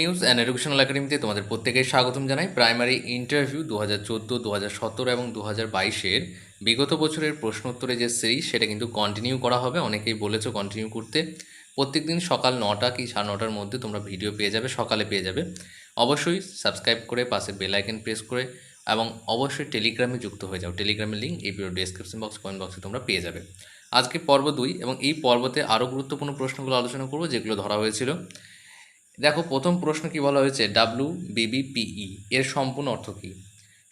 News and educational একাডেমিতে তোমাদের প্রত্যেকেই স্বাগতম জানাই। প্রাইমারি ইন্টারভিউ দু হাজার চোদ্দ দু হাজার সতেরো এবং দু হাজার বাইশের বিগত বছরের প্রশ্নোত্তরে যে সিরিজ সেটা কিন্তু কন্টিনিউ করা হবে। অনেকেই বলেছ কন্টিনিউ করতে। প্রত্যেক দিন সকাল নটা কি সাড়ে নটার মধ্যে তোমরা ভিডিও পেয়ে যাবে, সকালে পেয়ে যাবে। অবশ্যই সাবস্ক্রাইব করে পাশে বেল আইকন প্রেস করে এবং অবশ্যই টেলিগ্রামে যুক্ত হয়ে যাও। টেলিগ্রামের লিঙ্ক এই ভিডিও ডেসক্রিপশন বক্স কমেন্ট বক্সে তোমরা পেয়ে যাবে। আজকে পর্ব দুই এবং এই পর্বতে আরও গুরুত্বপূর্ণ প্রশ্নগুলো আলোচনা করব, যেগুলো ধরা হয়েছিল। দেখো, প্রথম প্রশ্ন কি বলা হয়েছে? ডাব্লু বিবিপিই এর সম্পূর্ণ অর্থ কী?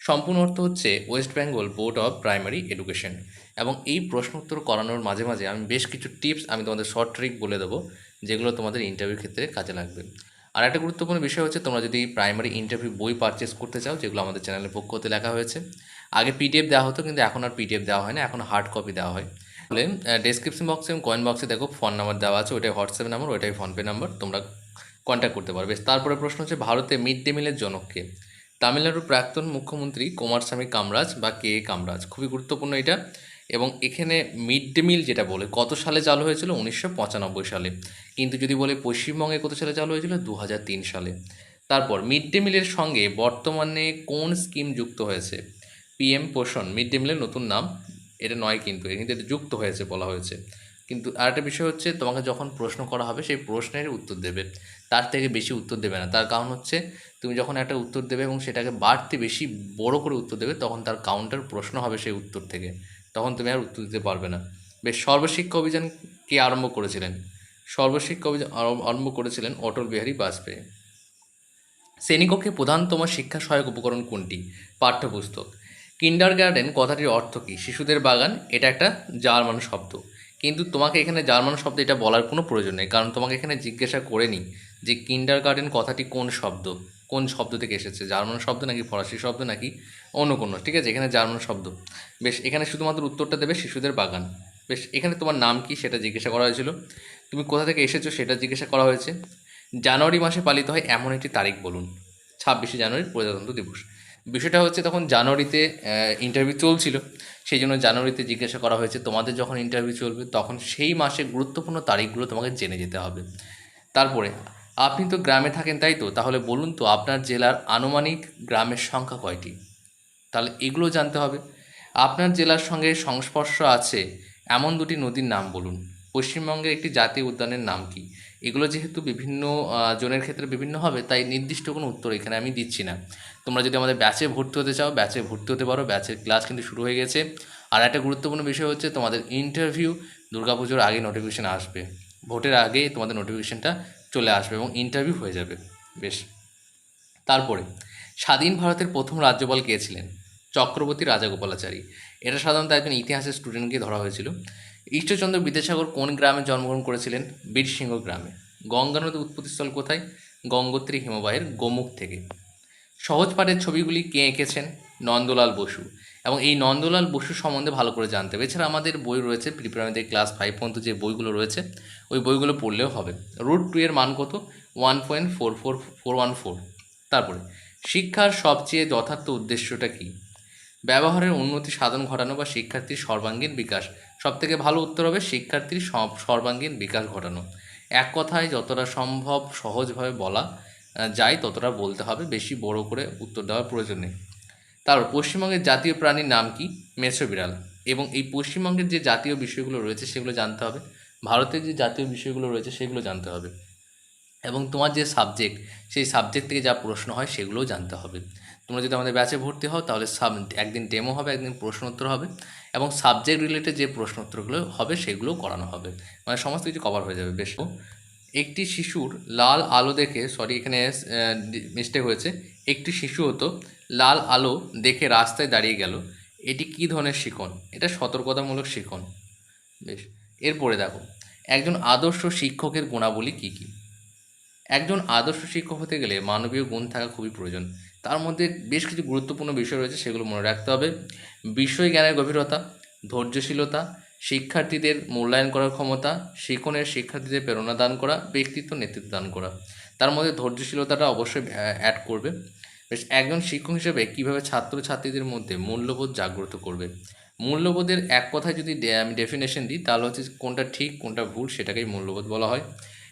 সম্পূর্ণ অর্থ হচ্ছে West Bengal board of primary education এবং এই প্রশ্ন উত্তর করানোর মাঝে মাঝে আমি বেশ কিছু টিপস আমি তোমাদের শর্ট ট্রিক বলে দেবো, যেগুলো তোমাদের ইন্টারভিউর ক্ষেত্রে কাজে লাগবে। আর একটা গুরুত্বপূর্ণ বিষয় হচ্ছে, তোমরা যদি প্রাইমারি ইন্টারভিউ বই পারচেস করতে চাও, যেগুলো আমাদের চ্যানেলের পক্ষ হতে লেখা হয়েছে, আগে পিডিএফ দেওয়া হতো, কিন্তু এখন আর পিডিএফ দেওয়া হয় না, এখন হার্ড কপি দেওয়া হয়। তাহলে ডেসক্রিপশন বক্সে এবং কয়েন বক্সে দেখো ফোন নাম্বার দেওয়া আছে, ওইটাই হোয়াটসঅ্যাপ নাম্বার ওইটাই ফোনপে নাম্বার তোমরা কন্ট্যাক্ট করতে পারবে। তারপরে প্রশ্ন হচ্ছে, ভারতে মিড ডে মিলের জনককে তামিলনাড়ুর প্রাক্তন মুখ্যমন্ত্রী কুমারস্বামী কামরাজ বা কে কামরাজ? খুবই গুরুত্বপূর্ণ এটা। এবং এখানে মিড ডে মিল যেটা বলে, কত সালে চালু হয়েছিল? উনিশশো পঁচানব্বই সালে। কিন্তু যদি বলে পশ্চিমবঙ্গে কত সালে চালু হয়েছিল? দু হাজার তিন সালে। তারপর মিড ডে মিলের সঙ্গে বর্তমানে কোন স্কিম যুক্ত হয়েছে? পিএম পোষণ মিড ডে মিলের নতুন নাম, এটা নয় কিন্তু কিন্তু এটা যুক্ত হয়েছে, বলা হয়েছে। কিন্তু আরেকটা বিষয় হচ্ছে, তোমাকে যখন প্রশ্ন করা হবে, সেই প্রশ্নের উত্তর দেবে। তার থেকে বেশি উত্তর দেবে না। তার কারণ হচ্ছে, তুমি যখন একটা উত্তর দেবে এবং সেটাকে বাড়তে বেশি বড় করে উত্তর দেবে, তখন তার কাউন্টার প্রশ্ন হবে সেই উত্তর থেকে। তখন তুমি আর উত্তর দিতে পারবে না। বেশ, সর্বশিক্ষা অভিযান কে আরম্ভ করেছিলেন? সর্বশিক্ষা অভিযান আরম্ভ- করেছিলেন অটল বিহারী বাজপেয়ী। শ্রেণীকক্ষে প্রধানতম শিক্ষা সহায়ক উপকরণ কোনটি? পাঠ্যপুস্তক। কিন্ডার গার্ডেন কথাটির অর্থ কী? শিশুদের বাগান, এটা একটা জার্মান শব্দ। কিন্তু তোমাকে এখানে জার্মান শব্দ এটা বলার কোনো প্রয়োজন নেই, কারণ তোমাকে এখানে জিজ্ঞাসা করেনি যে কিন্ডার গার্ডেন কথাটি কোন শব্দ কোন শব্দ থেকে এসেছে, জার্মান শব্দ নাকি ফরাসি শব্দ নাকি অন্য কোনো, ঠিক আছে? এখানে জার্মান শব্দ। বেশ, এখানে শুধুমাত্র উত্তরটা দেবে শিশুদের বাগান। বেশ, এখানে তোমার নাম কি সেটা জিজ্ঞাসা করা হয়েছিল। তুমি কোথা থেকে এসেছ সেটা জিজ্ঞাসা করা হয়েছে। জানুয়ারি মাসে পালিত হয় এমন একটি তারিখ বলুন, ছাব্বিশে জানুয়ারি প্রজাতন্ত্র দিবস। বিষয়টা হচ্ছে তখন জানুয়ারিতে ইন্টারভিউ চলছিল। সেই জন্য জানুয়ারিতে জিজ্ঞাসা করা হয়েছে, তোমাদের যখন ইন্টারভিউ চলবে, তখন সেই মাসে গুরুত্বপূর্ণ তারিখগুলো তোমাকে জেনে যেতে হবে। তারপরে, আপনি তো গ্রামে থাকেন, তাই তো? তাহলে বলুন তো, আপনার জেলার আনুমানিক গ্রামের সংখ্যা কয়টি? তাহলে এগুলো জানতে হবে। আপনার জেলার সঙ্গে সংস্পর্শ আছে এমন দুটি নদীর নাম বলুন। পশ্চিমবঙ্গের একটি জাতীয় উদ্যানের নাম কি? এগুলো যেহেতু বিভিন্ন জনের ক্ষেত্রে বিভিন্ন হবে, তাই নির্দিষ্ট কোনো উত্তর এখানে আমি দিচ্ছি না। তোমরা যদি আমাদের ব্যাচে ভর্তি হতে চাও, ব্যাচে ভর্তি হতে পারো, ব্যাচের ক্লাস কিন্তু শুরু হয়ে গেছে। আর একটা গুরুত্বপূর্ণ বিষয় হচ্ছে তোমাদের ইন্টারভিউ, দুর্গাপুজোর আগে নোটিফিকেশান আসবে। ভোটের আগে তোমাদের নোটিফিকেশানটা চলে আসবে এবং ইন্টারভিউ হয়ে যাবে। বেশ। তারপরে, স্বাধীন ভারতের প্রথম রাজ্যপাল কে ছিলেন? চক্রবর্তী রাজাগোপালাচারী। এটা সাধারণত একজন ইতিহাসের স্টুডেন্টকে ধরা হয়েছিল। ঈশ্বরচন্দ্র বিদ্যাসাগর কোন গ্রামে জন্মগ্রহণ করেছিলেন? বীরসিংহ গ্রামে। গঙ্গা নদীর উৎপত্তিস্থল কোথায়? গঙ্গোত্রী হিমবাহের গোমুখ থেকে। সহজ পাঠের ছবিগুলি কে এঁকেছেন? নন্দলাল বসু। এবং এই নন্দলাল বসু সম্বন্ধে ভালো করে জানতে হবে। এছাড়া আমাদের বই রয়েছে প্রিপ্রাইমারিতে ক্লাস ফাইভ পর্যন্ত যে বইগুলো রয়েছে, ওই বইগুলো পড়লেও হবে। রুট টু এর মান কত? One point four four four one four. তারপরে, শিক্ষার সবচেয়ে যথার্থ উদ্দেশ্যটা কী? ব্যবহারের উন্নতি সাধন ঘটানো বা শিক্ষার্থীর সর্বাঙ্গীন বিকাশ। সবথেকে ভালো উত্তর হবে শিক্ষার্থীর সব- সর্বাঙ্গীন বিকাশ ঘটানো। এক কথায় যতটা সম্ভব সহজভাবে বলা যায় ততটা বলতে হবে, বেশি বড় করে উত্তর দেওয়ার প্রয়োজন নেই। তারপর পশ্চিমবঙ্গের জাতীয় প্রাণীর নাম কি? মেছো বিড়াল। এবং এই পশ্চিমবঙ্গের যে জাতীয় বিষয়গুলো রয়েছে সেগুলো জানতে হবে, ভারতের যে জাতীয় বিষয়গুলো রয়েছে সেগুলো জানতে হবে। এবং তোমার যে সাবজেক্ট সেই সাবজেক্ট থেকে যা প্রশ্ন হয় সেগুলোও জানতে হবে। তোমরা যদি আমাদের ব্যাচে ভর্তি হও তাহলে সাব একদিন ডেমো হবে একদিন প্রশ্ন উত্তর হবে এবং সাবজেক্ট রিলেটেড যে প্রশ্ন উত্তরগুলো হবে সেগুলোও করানো হবে। মানে সমস্ত কিছু কভার হয়ে যাবে বেশ। একটি শিশুর লাল আলো দেখে সরি এখানে মিস্টেক হয়েছে। একটি শিশু হতো লাল আলো দেখে রাস্তায় দাঁড়িয়ে গেল। এটি কী ধরনের শিখন এটা সতর্কতামূলক শিখন বেশ। এরপরে দেখো একজন আদর্শ শিক্ষকের গুণাবলী কী কী? একজন আদর্শ শিক্ষক হতে গেলে মানবীয় গুণ থাকা খুবই প্রয়োজন। তার মধ্যে বেশ কিছু গুরুত্বপূর্ণ বিষয় রয়েছে, সেগুলো মনে রাখতে হবে। বিষয় জ্ঞানের গভীরতা, ধৈর্যশীলতা, শিক্ষার্থীদের মূল্যায়ন করার ক্ষমতা, শিক্ষণের শিক্ষার্থীদের প্রেরণা দান করা, ব্যক্তিত্ব নেতৃত্ব দান করা। তার মধ্যে ধৈর্যশীলতাটা অবশ্যই অ্যাড করবে। বেশ, একজন শিক্ষক হিসেবে কীভাবে ছাত্রছাত্রীদের মধ্যে মূল্যবোধ জাগ্রত করবে? মূল্যবোধের এক কথায় যদি আমি ডেফিনেশন দিই, তাহলে হচ্ছে কোনটা ঠিক, কোনটা ভুল, সেটাকেই মূল্যবোধ বলা হয়।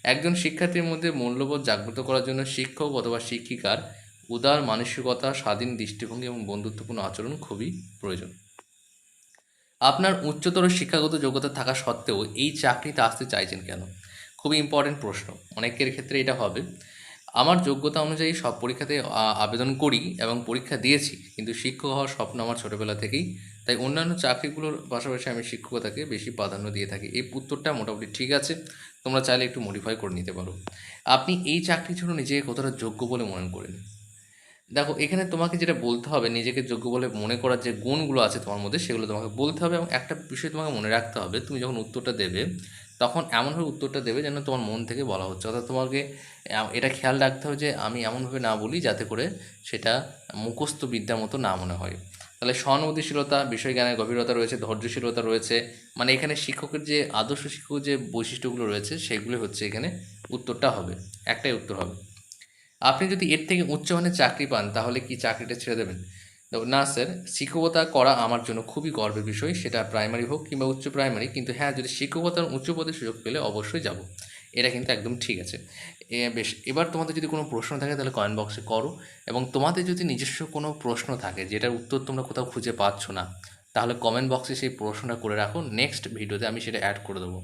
একজন শিক্ষার্থীর মধ্যে মূল্যবোধ জাগ্রত করার জন্য শিক্ষক অথবা শিক্ষিকার উদার মানসিকতা, স্বাধীন দৃষ্টিভঙ্গি এবং বন্ধুত্বপূর্ণ আচরণ খুবই প্রয়োজন। আপনার উচ্চতর শিক্ষাগত যোগ্যতা থাকা সত্ত্বেও এই চাকরিতে আসতে চাইছেন কেন? খুবই ইম্পর্টেন্ট প্রশ্ন। অনেকের ক্ষেত্রে এটা হবে। আমার যোগ্যতা অনুযায়ী সব পরীক্ষাতে আবেদন করি এবং পরীক্ষা দিয়েছি। কিন্তু শিক্ষক হওয়ার স্বপ্ন আমার ছোটোবেলা থেকেই। তাই অন্যান্য চাকরিগুলোর পাশাপাশি আমি শিক্ষকতাকে বেশি প্রাধান্য দিয়ে থাকি। এই উত্তরটা মোটামুটি ঠিক আছে। তোমরা চাইলে একটু মডিফাই করে নিতে পারো। আপনি এই চাকরির জন্য নিজেকে কতটা যোগ্য বলে মনে করেন? দেখো, এখানে তোমাকে যেটা বলতে হবে, নিজেকে যোগ্য বলে মনে করার যে গুণগুলো আছে তোমার মধ্যে, সেগুলো তোমাকে বলতে হবে এবং একটা বিষয় তোমাকে মনে রাখতে হবে। তুমি যখন উত্তরটা দেবে তখন এমনভাবে উত্তরটা দেবে যেন তোমার মন থেকে বলা হচ্ছে। অর্থাৎ তোমাকে এটা খেয়াল রাখতে হবে যে আমি এমনভাবে না বলি যাতে করে সেটা মুখস্থ বিদ্যার মতো না মনে হয়। তাহলে সহানুভূতিশীলতা বিষয় জ্ঞানের গভীরতা রয়েছে, ধৈর্যশীলতা রয়েছে মানে এখানে শিক্ষকের যে, আদর্শ শিক্ষক যে বৈশিষ্ট্যগুলো রয়েছে, সেগুলো হচ্ছে এখানে উত্তরটা হবে, একটাই উত্তর হবে। আপনি যদি এর থেকে উচ্চমানের চাকরি পান, তাহলে কি চাকরিটা ছেড়ে দেবেন? না স্যার শিক্ষকতা করা আমার জন্য খুবই গর্বের বিষয়, সেটা প্রাইমারি হোক কিংবা উচ্চ প্রাইমারি কিন্তু হ্যাঁ যদি শিক্ষকতার উচ্চ পদে সুযোগ পেলে অবশ্যই যাব। এটা কিন্তু একদম ঠিক আছে। এ, বেশ, এবার তোমাদের যদি কোনো প্রশ্ন থাকে তাহলে কমেন্ট বক্সে করো, এবং তোমাদের যদি নিজস্ব কোনো প্রশ্ন থাকে, যেটার উত্তর তোমরা কোথাও খুঁজে পাচ্ছ না, তাহলে কমেন্ট বক্সে সেই প্রশ্নটা করে রাখো নেক্সট ভিডিওতে আমি সেটা অ্যাড করে দেবো।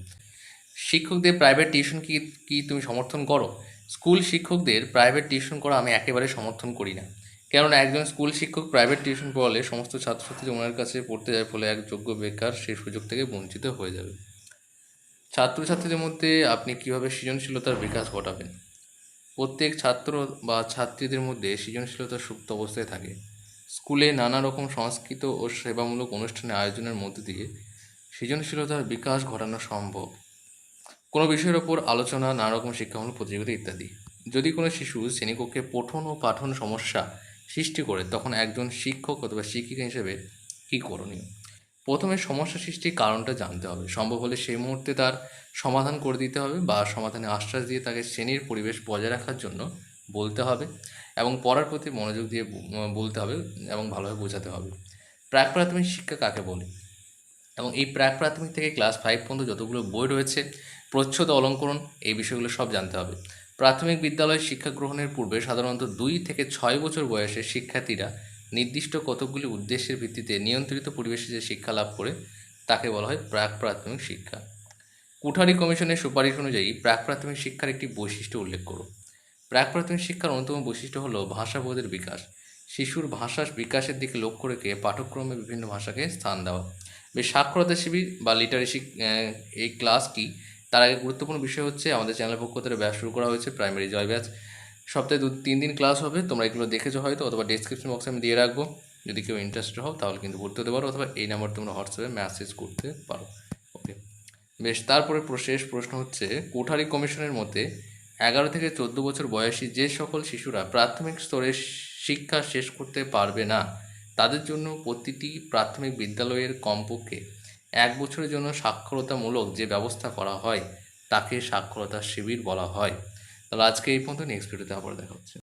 শিক্ষকদের প্রাইভেট টিউশন কি কি তুমি সমর্থন করো? স্কুল শিক্ষকদের প্রাইভেট টিউশন করা আমি একেবারে সমর্থন করি না। কেননা একজন স্কুল শিক্ষক প্রাইভেট টিউশন পড়ালে সমস্ত ছাত্রছাত্রী ওনার কাছে পড়তে যায় ফলে এক যোগ্য বেকার সেই সুযোগ থেকে বঞ্চিত হয়ে যাবে। ছাত্রছাত্রীদের মধ্যে আপনি কীভাবে সৃজনশীলতার বিকাশ ঘটাবেন? প্রত্যেক ছাত্র বা ছাত্রীদের মধ্যে সৃজনশীলতা সুপ্ত অবস্থায় থাকে। স্কুলে নানা রকম সংস্কৃত ও সেবামূলক অনুষ্ঠানের আয়োজনের মধ্যে দিয়ে সৃজনশীলতার বিকাশ ঘটানো সম্ভব। কোনো বিষয়ের ওপর আলোচনা, নানা রকম শিক্ষামূলক প্রতিযোগিতা ইত্যাদি। যদি কোনো শিশু শ্রেণীকক্ষে পঠন ও পাঠন সমস্যা সৃষ্টি করে তখন একজন শিক্ষক অথবা শিক্ষিকা হিসেবে কী করণীয়? প্রথমে সমস্যা সৃষ্টির কারণটা জানতে হবে। সম্ভব হলে সেই মুহূর্তে তার সমাধান করে দিতে হবে বা সমাধানে আশ্বাস দিয়ে তাকে শ্রেণির পরিবেশ বজায় রাখার জন্য বলতে হবে এবং পড়ার প্রতি মনোযোগ দিয়ে বলতে হবে এবং ভালোভাবে বোঝাতে হবে। প্রাক প্রাথমিক শিক্ষা কাকে বলে? এবং এই প্রাক প্রাথমিক থেকে ক্লাস ফাইভ পর্যন্ত যতগুলো বই রয়েছে, প্রচ্ছদ, অলঙ্করণ এই বিষয়গুলো সব জানতে হবে। প্রাথমিক বিদ্যালয়ে শিক্ষা গ্রহণের পূর্বে সাধারণত দুই থেকে ছয় বছর বয়সে শিক্ষার্থীরা নির্দিষ্ট কতকগুলি উদ্দেশ্যের ভিত্তিতে নিয়ন্ত্রিত পরিবেশে যে শিক্ষা লাভ করে, তাকে বলা হয় প্রাক প্রাথমিক শিক্ষা। কুঠারি কমিশনের সুপারিশ অনুযায়ী প্রাক প্রাথমিক শিক্ষার একটি বৈশিষ্ট্য উল্লেখ করো। প্রাক প্রাথমিক শিক্ষার অন্যতম বৈশিষ্ট্য হলো ভাষাবোধের বিকাশ। শিশুর ভাষার বিকাশের দিকে লক্ষ্য রেখে পাঠ্যক্রমে বিভিন্ন ভাষাকে স্থান দেওয়া। বেশ সাক্ষরতা শিবির বা লিটারেসি এই ক্লাসটি তার আগে গুরুত্বপূর্ণ বিষয় হচ্ছে, আমাদের চ্যানেলের পক্ষ থেকে ব্যাচ শুরু করা হয়েছে প্রাইমারি জয় ব্যাচ। সপ্তাহে দু, তিন দিন ক্লাস হবে, তোমরা এগুলো দেখেছ হয়তো, অথবা ডিসক্রিপশন বক্সে আমি দিয়ে রাখব। যদি কেউ ইন্টারেস্টেড হও, তাহলে কিন্তু ভর্তি হতে পারো, অথবা এই নাম্বার তোমরা হোয়াটসঅ্যাপে মেসেজ করতে পারো। ওকে বেশ, তারপরে প্র- শেষ প্রশ্ন হচ্ছে, কোঠারি কমিশনের মতে এগারো থেকে চোদ্দ বছর বয়সী যে সকল শিশুরা প্রাথমিক স্তরে শিক্ষা শেষ করতে পারবে না, তাদের জন্য প্রতিটি প্রাথমিক বিদ্যালয়ের কমপক্ষে এক বছরের জন্য সাক্ষরতামূলক যে ব্যবস্থা করা হয়, তাকে সাক্ষরতা শিবির বলা হয়। তাহলে আজকে এই পর্যন্ত নেক্সট ভিডিওতে আবার দেখা হচ্ছে।